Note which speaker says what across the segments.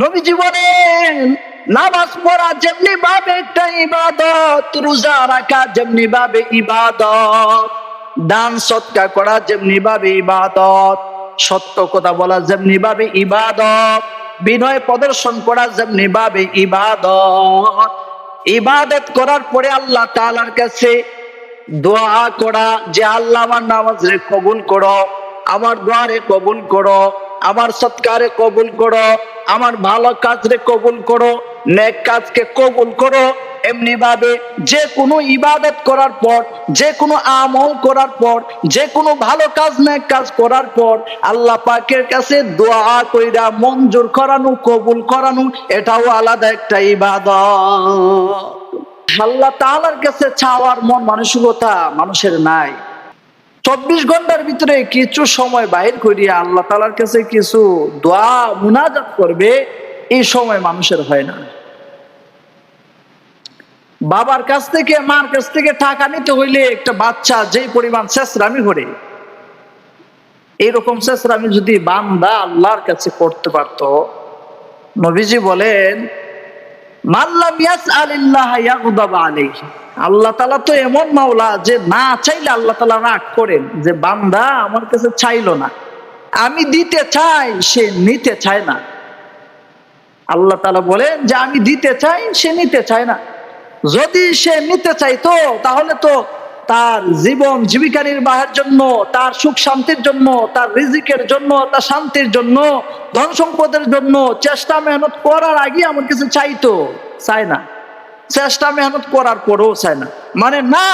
Speaker 1: নবীজি বলেন, নামাজ পড়া যেমনি ভাবে একটা ইবাদত, রোজা রাখা যেমনি ভাবে ইবাদত, দান সৎকা করা যেমনি ভাবে ইবাদত, সত্য কথা বলা যেমনি ভাবে ইবাদত, বিনয় প্রদর্শন করা যেমনি ভাবে ইবাদত। ইবাদত করার পরে আল্লাহ তাআলার কাছে দোয়া করা যে, আল্লাহ আমার নামাজ কবুল করো। আমার দোয়ারে কবুল করো, আমার সৎকারে কবুল করো, আমার ভালো কাজরে কবুল করো, নেক কাজকে কবুল করো। এমনি ভাবে যে কোনো ইবাদত করার পর, যে কোনো আমল করার পর, যে কোনো ভালো কাজ, নেক কাজ করার পর আল্লাহ পাকের কাছে দোয়া কইরা মঞ্জুর করানো, কবুল করানো, এটাও আলাদা একটা ইবাদত। আল্লাহ তাআলার কাছে চাওয়ার মন মানসিকতা মানুষের নাই। চব্বিশ ঘণ্টার ভিতরে কিছু সময় বাহির করিয়া আল্লাহ তালার কাছে কিছু দোয়া, মুনাজাত করবে, এই সময় মানুষের হয় না। বাবার কাছ থেকে, মার কাছ থেকে টাকা নিতে হইলে একটা বাচ্চা যেই পরিমাণ শেষরামি করে, এইরকম শেষরামি যদি বান্দা আল্লাহর কাছে করতে পারত, নবীজি বলেন মাল্লাম ইয়াসআলিল্লাহ ইয়াগদাব আলাইহি। আল্লাহ তালা তো এমন মাওলা যে না চাইলে আল্লাহ তালা রাগ করেন যে, বান্দা আমার কাছে চাইলো না। আমি দিতে চাই, সে নিতে চায় না। আল্লাহ তালা বলেন যে, আমি দিতে চাই, সে নিতে চায় না। যদি সে নিতে চাইতো, তাহলে তো তার জীবন জীবিকা নির্বাহের জন্য, তার সুখ শান্তির জন্য, তার রিজিকের জন্য, তার শান্তির জন্য, ধন সম্পদের জন্য চেষ্টা মেহনত করার আগে আমার কিছু চাইতো? চায় না। চেষ্টা মেহনত করার পরেও চায় না। মানে না,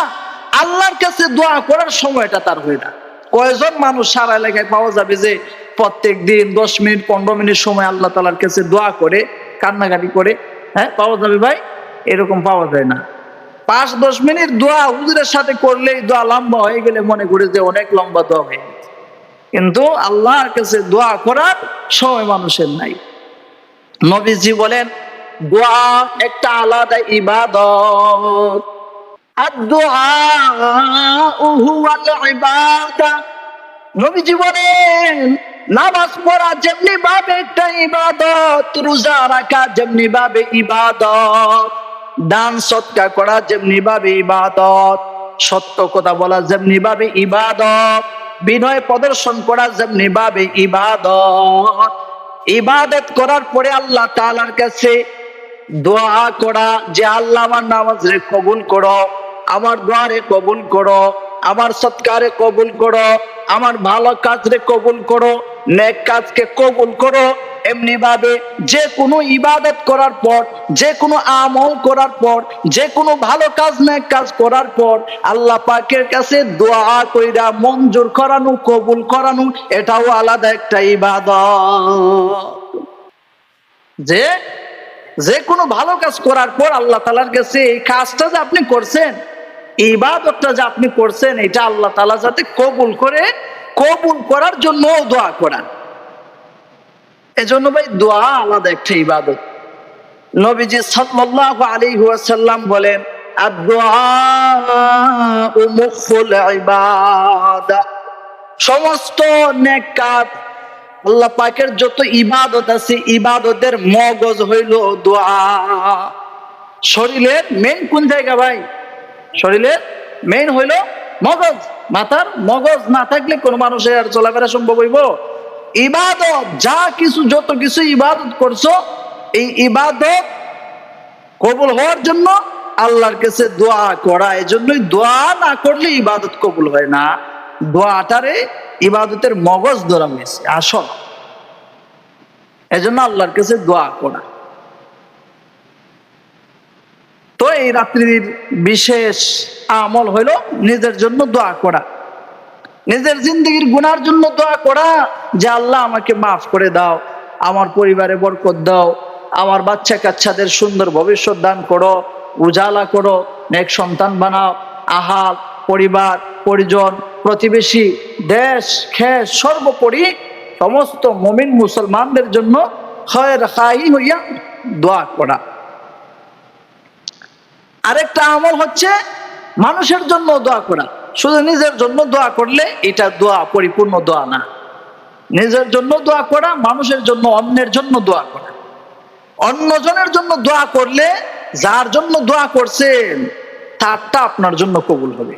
Speaker 1: আল্লাহর কাছে দোয়া করার সময়টা তার হয় না। কয়জন মানুষ সারা এলাকায় পাওয়া যাবে যে প্রত্যেক দিন দশ মিনিট, পনেরো মিনিট সময় আল্লাহ তালার কাছে দোয়া করে, কান্নাকাটি করে হ্যাঁ পাওয়া যাবে ভাই? এরকম পাওয়া যায় না। পাঁচ, দশ মিনিট দোয়া হুজুরের সাথে করলেই দোয়া লম্বা হয়ে গেলে মনে করে যে অনেক লম্বা দোয়া হয়ে গেছে। কিন্তু আল্লাহর কাছে দোয়া করার সময় মানুষের নাই। নবীজি বলেন, দোয়া একটা আলাদা ইবাদত। নবীজি বলেন, নামাজ পড়া যেমনি ভাবে একটা ইবাদত, রোজা রাখা যেমনি ভাবে ইবাদত। দান সৎকা করা যেমনি ভাবে ইবাদত, সত্য কথা বলা যেমনি ভাবে ইবাদত, বিনয় প্রদর্শন করা যেমনি ভাবে ইবাদত। ইবাদত করার পরে আল্লাহ তাআলার কাছে দোয়া করা যে, আল্লাহ, আমার নামাজ রে কবুল করো, আমার দোয়ারে কবুল করো, আমার সৎকারে কবুল করো, আমার ভালো কাজরে কবুল করো। নেক কাজকে কবুল করো। এমনি ভাবে যে কোনো ইবাদত করার পর যে কোনো আমল করার পর যে কোনো ভালো কাজ, নেক কাজ করার পর আল্লাহ পাকের কাছে দোয়া কইরা মঞ্জুর করানো, কবুল করানো, এটাও আলাদা একটা ইবাদত। যে যে কোনো ভালো কাজ করার পর আল্লাহ তালার কাছে এই কাজটা যে আপনি করছেন, ইবাদতটা যে আপনি করছেন, এটা আল্লাহ তালা যাতে কবুল করে কবুল করার জন্য দোয়া করা এজন্য ভাই, দোয়া আলাদা একটা ইবাদত। নবীজি সাল্লাল্লাহু আলাইহি ওয়াসাল্লাম বলেন সমস্ত আল্লাহ পাকের যত ইবাদত আছে, ইবাদতের মগজ হইল দোয়া। শরীরের মেন কোন জায়গা ভাই? শরীরের মেন হইল মগজ, মাথার মগজ না থাকলে কোন মানুষের আর চলাফেরা সম্ভব হইব। ইবাদত, যা কিছু, যত কিছু ইবাদত করছ, এই ইবাদত কবুল হওয়ার জন্য আল্লাহর কাছে দোয়া করা এই জন্যই দোয়া না করলে ইবাদত কবুল হয় না। দোয়াটারে ইবাদতের মগজ ধরা হয়েছে, আসল। এজন্য আল্লাহর কাছে দোয়া করা তো এই রাত্রির বিশেষ আমল হইল নিজের জন্য দোয়া করা। নিজের জিন্দগির গুনার জন্য দোয়া করা যে, আল্লাহ, আমাকে মাফ করে দাও, আমার পরিবারে বরকত দাও, আমার বাচ্চা কাচ্চাদের সুন্দর ভবিষ্যৎ দান করো, উজালা করো, নেক সন্তান বানাও, আহাল, পরিবার, পরিজন, প্রতিবেশী, দেশ, খেস, সর্বোপরি সমস্ত মমিন মুসলমানদের জন্য খয়ের খাই হইয়া দোয়া করা। আরেকটা আমল হচ্ছে মানুষের জন্য দোয়া করা। শুধু নিজের জন্য দোয়া করলে এটা দোয়া পরিপূর্ণ দোয়া না। নিজের জন্য দোয়া করা, মানুষের জন্য অন্যের জন্য দোয়া করা। অন্যজনের জন্য দোয়া করলে যার জন্য দোয়া করছেন, তারটা আপনার জন্য কবুল হবে।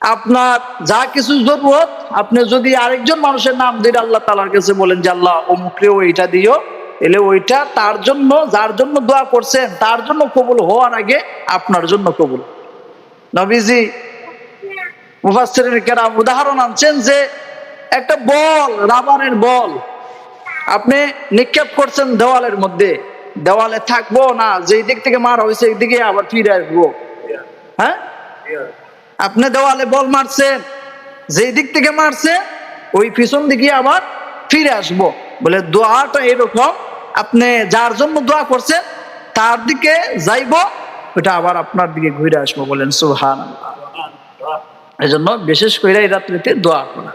Speaker 1: আপনার যা কিছু জরুরত, আপনি যদি আরেকজন মানুষের নাম দিয়ে আল্লাহ তালার কাছে বলেন যে, আল্লাহ, অমুকরেও এইটা দিও। এলে ওইটা তার জন্য, যার জন্য দোয়া করছেন, তার জন্য কবুল হওয়ার আগে আপনার জন্য কবুল। নবীজি মুফাসসিরিন উদাহরণ আনছেন যে, একটা বল, রাবারের বল, আপনি নিক্ষেপ করছেন দেওয়ালের মধ্যে, দেওয়ালে থাকব না, যেই দিক থেকে মার হয়েছে, এই দিকে আবার ফিরে আসব। হ্যাঁ? আপনি দেওয়ালে বল মারছেন, যেই দিক থেকে মারছে, ওই পিছন দিকে আবার ফিরে আসব। বলে দোয়াটা এরকম আপনি যার জন্য দোয়া করছেন তার দিকে যাইব ওটা আবার আপনার দিকে ঘুরে আসব বলেন সুহান এই জন্য বিশেষ করে এই রাত্রিতে দোয়া করা।